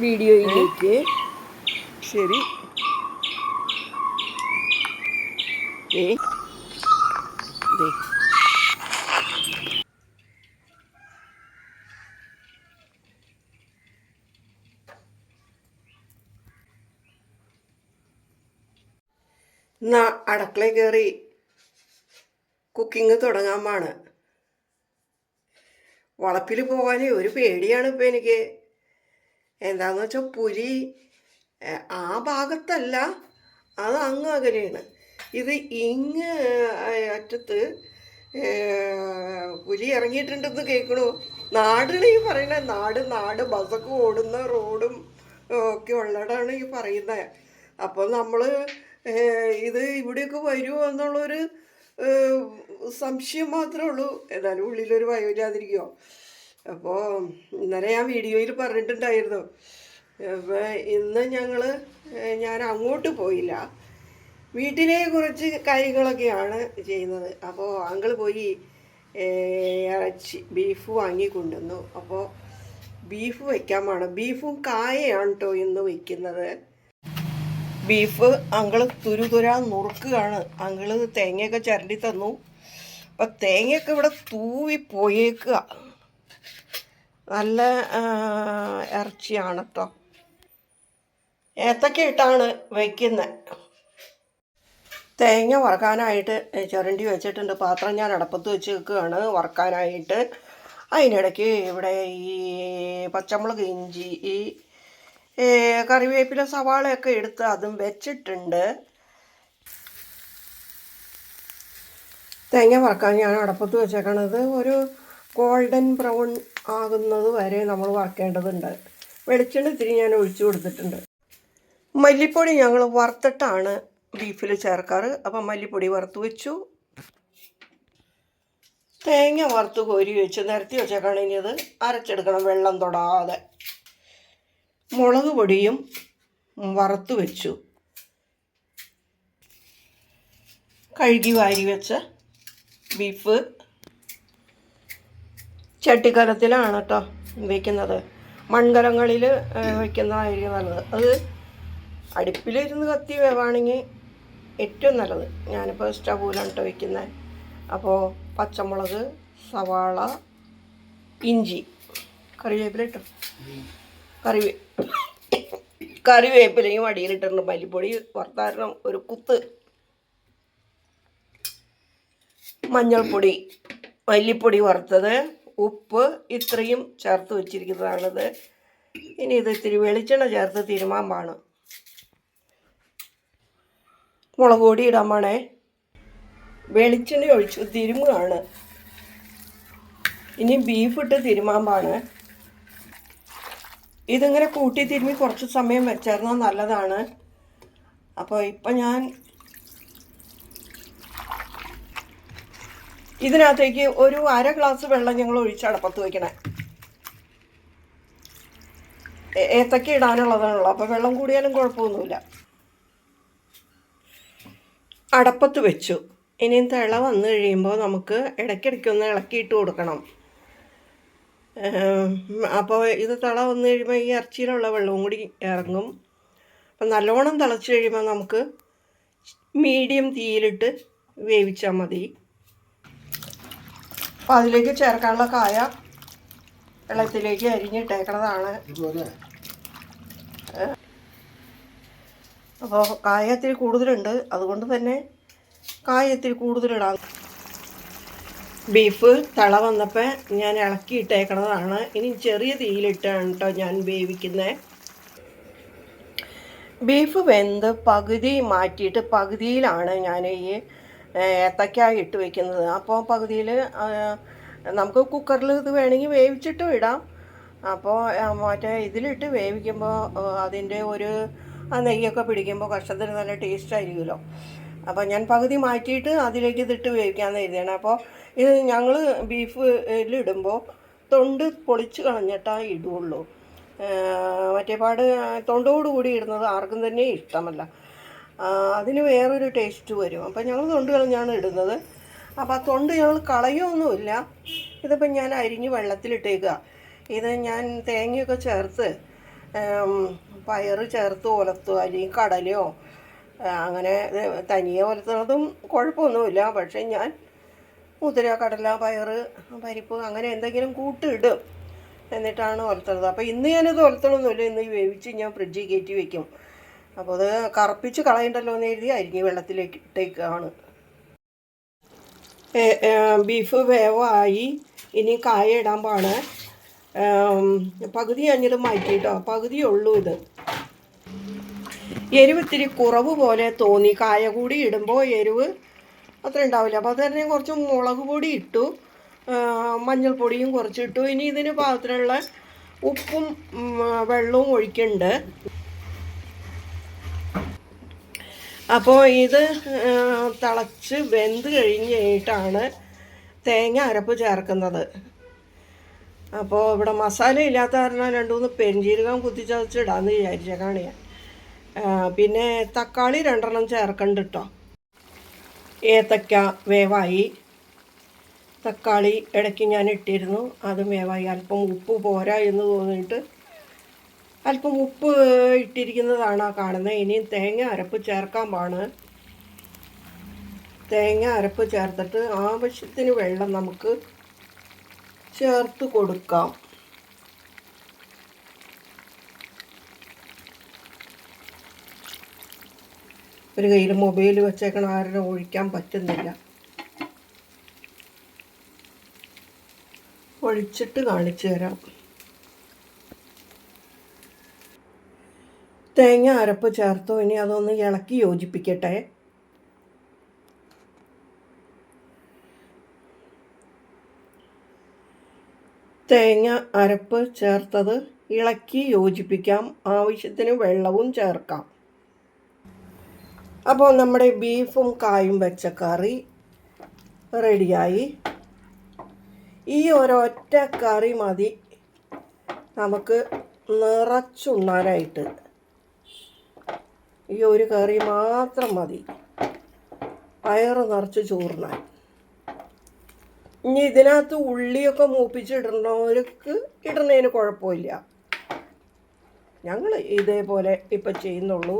വീഡിയോയിലേക്ക്. ശരി. എന്നാ അടുക്കളയിൽ കയറി കുക്കിംഗ് തുടങ്ങാമാണ് വളപ്പിൽ പോകാനേ ഒരു പേടിയാണ് ഇപ്പം എനിക്ക്. എന്താന്ന് വെച്ചാൽ പുലി ആ ഭാഗത്തല്ല അത് അങ്ങ് അകലെയാണ്. ഇത് ഇങ്ങ് അറ്റത്ത് പുലി ഇറങ്ങിയിട്ടുണ്ടെന്ന് കേൾക്കണു നാടാണ് ഈ പറയുന്നത് നാട് നാട് ബസ്സൊക്കെ ഓടുന്ന റോഡും ഒക്കെ ഉള്ളതാണ് ഈ പറയുന്നത് അപ്പോൾ നമ്മൾ ഇത് ഇവിടെയൊക്കെ വരുമോ എന്നുള്ളൊരു സംശയം മാത്രമേ ഉള്ളൂ. എന്നാലും ഉള്ളിലൊരു വയോജാതിരിക്കുമോ അപ്പോൾ ഇന്നലെ ഞാൻ വീഡിയോയിൽ പറഞ്ഞിട്ടുണ്ടായിരുന്നു. അപ്പോൾ ഇന്ന് ഞങ്ങൾ ഞാൻ അങ്ങോട്ട് പോയില്ല. വീട്ടിലെ കുറച്ച് കാര്യങ്ങളൊക്കെയാണ് ചെയ്യുന്നത്. അപ്പോൾ അങ്കിൾ പോയി ഇറച്ചി ബീഫ് വാങ്ങി കൊണ്ടുവന്നു അപ്പോൾ ബീഫ് വയ്ക്കാൻ വേണം ബീഫും കായയാണ് കേട്ടോ ഇന്ന് വയ്ക്കുന്നത്. ബീഫ് അങ്കിൾ തുരുതുരാ നുറുക്കുകയാണ്. അങ്കിൾ തേങ്ങയൊക്കെ ചരണ്ടി തന്നു. അപ്പം തേങ്ങയൊക്കെ ഇവിടെ തൂവി പോയേക്കുക നല്ല ഇറച്ചിയാണ് കേട്ടോ ഏത്തക്ക ഇട്ടാണ് വയ്ക്കുന്നത് തേങ്ങ വറക്കാനായിട്ട് ചുരണ്ടി വെച്ചിട്ടുണ്ട്. പാത്രം ഞാൻ അടപ്പത്ത് വെച്ച് വെക്കുകയാണ് വറക്കാനായിട്ട്. അതിനിടയ്ക്ക് ഇവിടെ ഈ പച്ചമുളക് ഇഞ്ചി ഈ കറിവേപ്പില സവാളയൊക്കെ എടുത്ത് അതും വെച്ചിട്ടുണ്ട്. തേങ്ങ വറക്കാൻ ഞാൻ അടപ്പത്ത് വെച്ചേക്കണത് ഒരു ഗോൾഡൻ ബ്രൗൺ ആകുന്നത് വരെ നമ്മൾ വറക്കേണ്ടതുണ്ട്. വെളിച്ചെണ്ണ ഇത്തിരി ഞാൻ ഒഴിച്ചു കൊടുത്തിട്ടുണ്ട്. മല്ലിപ്പൊടി ഞങ്ങൾ വറുത്തിട്ടാണ് ബീഫിൽ ചേർക്കാറ്. അപ്പം മല്ലിപ്പൊടി വറുത്ത് വെച്ചു. തേങ്ങ വറുത്ത് കോരി വെച്ച് നിരത്തി വെച്ചേക്കാണ് ഇനി അത് അരച്ചെടുക്കണം വെള്ളം തൊടാതെ. മുളക് പൊടിയും വറുത്ത് വെച്ചു. കഴുകി വാരി വെച്ച ബീഫ് ചട്ടിക്കലത്തിലാണ് കേട്ടോ വയ്ക്കുന്നത് മൺകലങ്ങളിൽ വയ്ക്കുന്നതായിരിക്കും നല്ലത്. അത് അടുപ്പിലിരുന്ന് കത്തി വേവാണെങ്കിൽ ഏറ്റവും നല്ലത്. ഞാനിപ്പോൾ സ്റ്റൗവിലാണ് കേട്ടോ വയ്ക്കുന്നത് അപ്പോൾ പച്ചമുളക് സവാള ഇഞ്ചി കറിവേപ്പില ഇട്ടു കറിവേ കറിവേപ്പിലയും അടിയിലിട്ടിട്ടുണ്ട് മല്ലിപ്പൊടി വറുത്താരണം ഒരു കുത്ത്. മഞ്ഞൾപ്പൊടി മല്ലിപ്പൊടി വറുത്തത്. ഉപ്പ് ഇത്രയും ചേർത്ത് വെച്ചിരിക്കുന്നതാണത്. ഇനി ഇത് ഇത്തിരി വെളിച്ചെണ്ണ ചേർത്ത് തിരുമാമ്പാണ് മുളക് പൊടി ഇടാൻ വേണേ വെളിച്ചെണ്ണ ഒഴിച്ച് തിരുമുകയാണ് ഇനി ബീഫ് ഇട്ട് തിരുമാമ്പാണ് ഇതിങ്ങനെ കൂട്ടി തിരുമ്മി കുറച്ച് സമയം വെച്ചിരുന്നാൽ നല്ലതാണ്. അപ്പോൾ ഇപ്പം ഞാൻ ഇതിനകത്തേക്ക് ഒരു അര ഗ്ലാസ് വെള്ളം ഞങ്ങൾ ഒഴിച്ചാണ് അടപ്പത്ത് വയ്ക്കണേ. ഏത്തക്ക ഇടാനുള്ളതാണല്ലോ അപ്പോൾ വെള്ളം കൂടിയാലും കുഴപ്പമൊന്നുമില്ല. അടപ്പത്ത് വെച്ചു. ഇനിയും തിള വന്നു കഴിയുമ്പോൾ നമുക്ക് ഇടയ്ക്കിടയ്ക്കൊന്ന് ഇളക്കിയിട്ട് കൊടുക്കണം. അപ്പോൾ ഇത് തിള വന്നു കഴിയുമ്പോൾ ഈ ഇറച്ചിയിലുള്ള വെള്ളവും കൂടി ഇറങ്ങും. അപ്പം നല്ലോണം തിളച്ച് കഴിയുമ്പോൾ നമുക്ക് മീഡിയം തീയിലിട്ട് വേവിച്ചാൽ മതി. അപ്പോൾ അതിലേക്ക് ചേർക്കാനുള്ള കായ വെള്ളത്തിലേക്ക് അരിഞ്ഞിട്ടേക്കണതാണ്. അപ്പോൾ കായ ഇത്തിരി കൂടുതലുണ്ട്. അതുകൊണ്ട് തന്നെ കായ ഇത്തിരി കൂടുതലിടാം. ബീഫ് തള വന്നപ്പോൾ ഞാൻ ഇളക്കി ഇട്ടേക്കണതാണ് ഇനി ചെറിയ തീയിലിട്ടാണ് കേട്ടോ ഞാൻ വേവിക്കുന്നത് ബീഫ് വെന്ത് പകുതി മാറ്റിയിട്ട് പകുതിയിലാണ് ഞാൻ ഈ ഏത്തക്ക ഇട്ട് വെക്കുന്നത്. അപ്പോൾ പകുതിയിൽ നമുക്ക് കുക്കറിൽ ഇത് വേണമെങ്കിൽ വേവിച്ചിട്ടും ഇടാം. അപ്പോൾ മറ്റേ ഇതിലിട്ട് വേവിക്കുമ്പോൾ അതിന്റെ ഒരു ആ നെയ്യൊക്കെ പിടിക്കുമ്പോൾ കഷ്ടത്തിന് നല്ല ടേസ്റ്റ് ആയിരിക്കുമല്ലോ. അപ്പോൾ ഞാൻ പകുതി മാറ്റിയിട്ട് അതിലേക്ക് ഇതിട്ട് വേവിക്കാമെന്ന് എഴുതിയാണ് അപ്പോൾ ഇത് ഞങ്ങൾ ബീഫിലിടുമ്പോൾ തൊണ്ട് പൊളിച്ച് കളഞ്ഞിട്ടാണ് ഇടുള്ളൂ. മറ്റേ പാട് തൊണ്ടോടുകൂടി ഇടുന്നത് ആർക്കും തന്നെ ഇഷ്ടമല്ല. അതിന് വേറൊരു ടേസ്റ്റ് വരും. അപ്പം ഞങ്ങൾ തൊണ്ട് കളഞ്ഞാണ് ഇടുന്നത്. അപ്പോൾ ആ തൊണ്ട് ഞങ്ങൾ കളയൊന്നുമില്ല. ഇതിപ്പം ഞാൻ അരിഞ്ഞ് വെള്ളത്തിലിട്ടേക്കുക ഇത് ഞാൻ തേങ്ങയൊക്കെ ചേർത്ത് പയർ ചേർത്ത് ഒലത്തുക അല്ലെങ്കിൽ കടലയോ അങ്ങനെ തനിയെ ഒലത്തുന്നതും കുഴപ്പമൊന്നുമില്ല. പക്ഷേ ഞാൻ മുതിര കടല പയർ പരിപ്പ് അങ്ങനെ എന്തെങ്കിലും കൂട്ടിടും. എന്നിട്ടാണ് ഒലത്തുന്നത്. അപ്പോൾ ഇന്ന് ഞാനത് ഒലത്തണമെന്നില്ല ഇന്ന് വേവിച്ച് ഞാൻ ഫ്രിഡ്ജിൽ കയറ്റി വെക്കും. അപ്പോൾ അത് കറുപ്പിച്ച് കളയണ്ടല്ലോ എന്ന് എഴുതി അരിഞ്ഞ് വെള്ളത്തിലേക്ക് ഇട്ടേക്കാണ്. ബീഫ് വേവായി ഇനി കായ ഇടാൻ പാണ് പകുതി അഞ്ഞിത് മാറ്റിയിട്ടോ പകുതി ഉള്ളൂ ഇത്. എരിവ് ഇത്തിരി കുറവ് പോലെ തോന്നി. കായ കൂടി ഇടുമ്പോൾ എരിവ് അത്ര ഉണ്ടാവില്ല. അപ്പോൾ അത് തന്നെ കുറച്ച് മുളക് പൊടി ഇട്ടു. മഞ്ഞൾപ്പൊടിയും കുറച്ചിട്ടു. ഇനി ഇതിന് പാകത്തിലുള്ള ഉപ്പും വെള്ളവും ഒഴിക്കുന്നുണ്ട് അപ്പോൾ ഇത് തിളച്ച് വെന്ത് കഴിഞ്ഞ് കഴിഞ്ഞിട്ടാണ് തേങ്ങ അരപ്പ് ചേർക്കുന്നത്. അപ്പോൾ ഇവിടെ മസാല ഇല്ലാത്ത കാരണം രണ്ട് മൂന്ന് പെരിഞ്ചീരകം കുത്തിച്ചതച്ചിടാന്ന് വിചാരിച്ചേക്കാണ് ഞാൻ പിന്നെ തക്കാളി രണ്ടെണ്ണം ചേർക്കണ്ട കേട്ടോ ഏത്തക്ക വേവായി. തക്കാളി ഇടയ്ക്ക് ഞാൻ ഇട്ടിരുന്നു അതും വേവായി. അല്പം ഉപ്പ് പോരാ എന്ന് തോന്നിയിട്ട് അല്പം ഉപ്പ് ഇട്ടിരിക്കുന്നതാണ് ആ കാണുന്നത്. ഇനിയും തേങ്ങ അരപ്പ് ചേർക്കാൻ പാണ് തേങ്ങ അരപ്പ് ചേർത്തിട്ട് ആവശ്യത്തിന് വെള്ളം നമുക്ക് ചേർത്ത് കൊടുക്കാം. ഒരു കയ്യിൽ മൊബൈൽ വെച്ചേക്കണ ആരുടെ ഒഴിക്കാൻ പറ്റുന്നില്ല. ഒഴിച്ചിട്ട് കാണിച്ചു തരാം. തേങ്ങ അരപ്പ് ചേർത്തു? ഇനി അതൊന്ന് ഇളക്കി യോജിപ്പിക്കട്ടെ. തേങ്ങ അരപ്പ് ചേർത്തത് ഇളക്കി യോജിപ്പിക്കാം. ആവശ്യത്തിന് വെള്ളവും ചേർക്കാം. അപ്പോൾ നമ്മുടെ ബീഫും കായും വെച്ച കറി റെഡിയായി. ഈ ഒരൊറ്റ കറി മതി. നമുക്ക് നിറച്ചുണ്ണാനായിട്ട്. ഈ ഒരു കറി മാത്രം മതി. പയറ് നിറച്ച് ചോറിനാൽ ഇനി ഇതിനകത്ത് ഉള്ളിയൊക്കെ മൂപ്പിച്ചിടണവർക്ക് ഇടുന്നതിന് കുഴപ്പമില്ല. ഞങ്ങൾ ഇതേപോലെ ഇപ്പം ചെയ്യുന്നുള്ളൂ.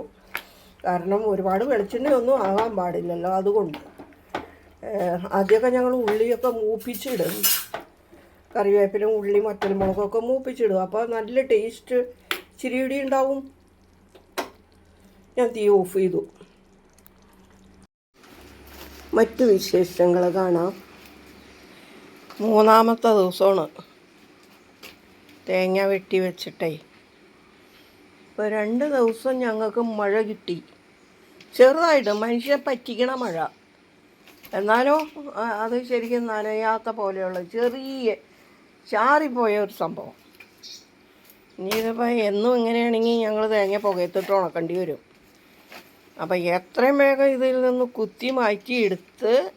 കാരണം ഒരുപാട് വെളിച്ചെണ്ണയൊന്നും ആകാൻ പാടില്ലല്ലോ അതുകൊണ്ട്. ആദ്യമൊക്കെ ഞങ്ങൾ ഉള്ളിയൊക്കെ മൂപ്പിച്ചിടും. കറിവേപ്പിലും ഉള്ളി മറ്റൽമുളകൊക്കെ മൂപ്പിച്ചിടും. അപ്പോൾ നല്ല ടേസ്റ്റ്. ചിരിയിടി ഉണ്ടാവും. ഞാൻ തീ ഓഫ് ചെയ്തു. മറ്റു വിശേഷങ്ങൾ കാണാം. മൂന്നാമത്തെ ദിവസമാണ്. തേങ്ങ വെട്ടി വെച്ചിട്ടേ. ഇപ്പോൾ രണ്ട് ദിവസം ഞങ്ങൾക്ക് മഴ കിട്ടി. ചെറുതായിട്ട് മനുഷ്യനെ പറ്റിക്കണ മഴ. എന്നാലോ അത് ശരിക്കും നനയാത്ത പോലെയുള്ള ചെറിയ ചാറിപ്പോയ ഒരു സംഭവം. ഇനി ഇതിപ്പോൾ എന്നും ഇങ്ങനെയാണെങ്കിൽ ഞങ്ങൾ തേങ്ങ പുകയത്തിട്ട് ഉണക്കേണ്ടി വരും. അപ്പം എത്രയും വേഗം ഇതിൽ നിന്ന് കുത്തി മാറ്റി എടുത്ത്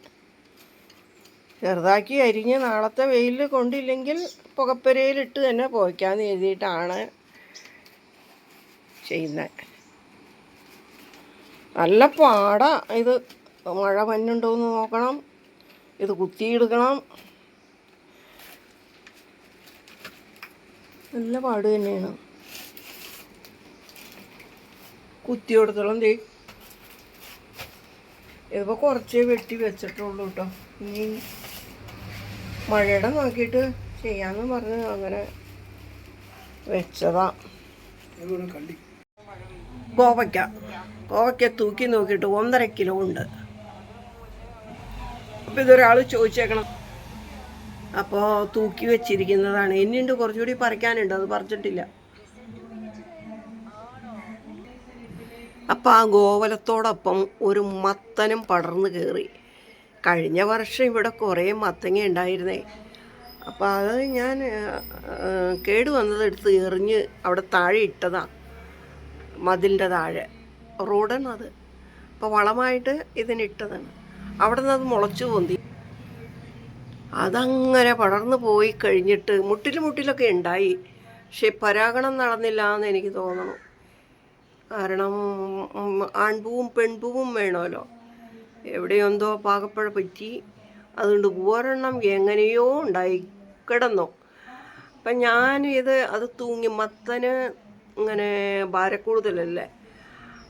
ചെറുതാക്കി അരിഞ്ഞ് നാളത്തെ വെയിലിൽ കൊണ്ടില്ലെങ്കിൽ പുകപ്പരയിലിട്ട് തന്നെ പോയിക്കാമെന്ന് എഴുതിയിട്ടാണ് ചെയ്യുന്നത്. നല്ല പാടാ ഇത്. മഴ മഞ്ഞുണ്ടോയെന്ന് നോക്കണം. ഇത് കുത്തിയെടുക്കണം. നല്ല പാട് തന്നെയാണ്. കുത്തിയോടത്തോളം ദേ. ഇതിപ്പോൾ കുറച്ചേ വെട്ടി വെച്ചിട്ടുള്ളൂ കേട്ടോ ഇനി മഴയുടെ നോക്കിയിട്ട് ചെയ്യാമെന്ന് പറഞ്ഞ് അങ്ങനെ വെച്ചതാ. കോവയ്ക്ക. കോവയ്ക്ക തൂക്കി നോക്കിയിട്ട് ഒന്നര കിലോ ഉണ്ട്. അപ്പോൾ ഇതൊരാൾ ചോദിച്ചേക്കണം. അപ്പോൾ തൂക്കി വെച്ചിരിക്കുന്നതാണ്. ഇനിയുണ്ട് കുറച്ചുകൂടി പറിക്കാനുണ്ട്. അത് പറിച്ചിട്ടില്ല. അപ്പം ആ ഗോവലത്തോടൊപ്പം ഒരു മത്തനും പടർന്നു കയറി കഴിഞ്ഞ വർഷം ഇവിടെ കുറേ മത്തങ്ങ ഉണ്ടായിരുന്നേ. അപ്പോൾ അത് ഞാൻ കേടു കേട് വന്നത് എടുത്ത് എറിഞ്ഞ് അവിടെ താഴെ ഇട്ടതാണ് മതിലിന്റെ താഴെ. റോഡാണ് അത്. അപ്പോൾ വളമായിട്ട് ഇതിനിട്ടതാണ് അവിടെ നിന്ന് അത് മുളച്ചു പൊന്തി. അതങ്ങനെ പടർന്നു പോയി കഴിഞ്ഞിട്ട് മുട്ടിൽ മുട്ടിലൊക്കെ ഉണ്ടായി. പക്ഷെ പരാഗണം നടന്നില്ല എന്ന് എനിക്ക് തോന്നുന്നു കാരണം ആൺപൂവും പെൺപൂവും വേണമല്ലോ. എവിടെയെന്തോ പാകപ്പഴ പറ്റി. അതുകൊണ്ട് ഒരെണ്ണം എങ്ങനെയോ ഉണ്ടായി കിടന്നു. അപ്പം ഞാൻ ഇത് അത് തൂങ്ങി മത്തന് ഇങ്ങനെ ഭാരക്കൂടുതലല്ലേ.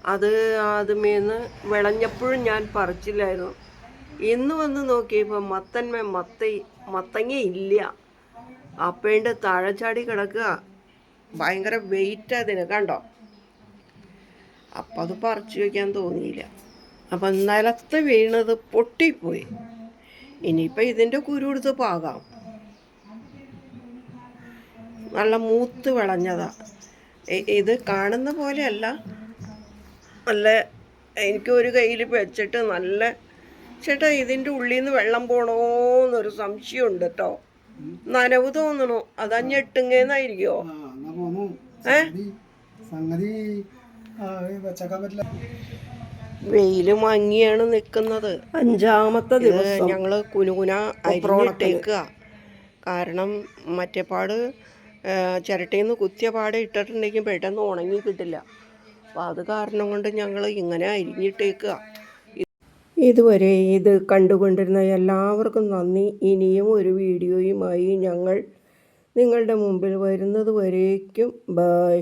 അത് അതുമേന്ന് വിളഞ്ഞപ്പോഴും ഞാൻ പറിച്ചില്ലായിരുന്നു. ഇന്ന് വന്ന് നോക്കിയപ്പോൾ മത്തന്മേ മത്ത മത്തങ്ങ ഇല്ല. അപ്പേണ്ട് താഴെ ചാടി കിടക്കുക. ഭയങ്കര വെയിറ്റ് അതിന് കണ്ടോ? അപ്പം അത് പറിച്ചു വയ്ക്കാൻ തോന്നിയില്ല. അപ്പം നിലത്ത് വീണത് പൊട്ടിപ്പോയി. ഇനിയിപ്പോൾ ഇതിന്റെ കുരു എടുത്ത് പാകാം. നല്ല മൂത്ത് വിളഞ്ഞതാ. ഇത് കാണുന്ന പോലെയല്ല. നല്ല എനിക്ക് ഒരു കയ്യിൽ വെച്ചിട്ട് നല്ല ചേട്ടാ ഇതിന്റെ ഉള്ളിൽ നിന്ന് വെള്ളം പോണോന്നൊരു സംശയമുണ്ട് കേട്ടോ നനവ് തോന്നണോ. അതാ ഞെട്ടുങ്ങേന്നായിരിക്കോ. ഏ? സംഗതി- വെച്ചേക്കാൻ പറ്റില്ല. വെയിൽ മങ്ങിയാണ് നിൽക്കുന്നത്. അഞ്ചാമത്തെ ദിവസം. ഞങ്ങൾ കുനുകുന അരിഞ്ഞിട്ടേക്കുക കാരണം മറ്റേ പാട് ചിരട്ടയിൽ നിന്ന് കുത്തിയ പാട് ഇട്ടിട്ടുണ്ടെങ്കിൽ പെട്ടെന്ന് ഉണങ്ങി കിട്ടില്ല. അപ്പം അത് കാരണം കൊണ്ട് ഞങ്ങൾ ഇങ്ങനെ അരിഞ്ഞിട്ടേക്കുക ഇതുവരെ ഇത് കണ്ടുകൊണ്ടിരുന്ന എല്ലാവർക്കും നന്ദി. ഇനിയും ഒരു വീഡിയോയുമായി ഞങ്ങൾ നിങ്ങളുടെ മുമ്പിൽ വരുന്നത് വരേക്കും. ബൈ.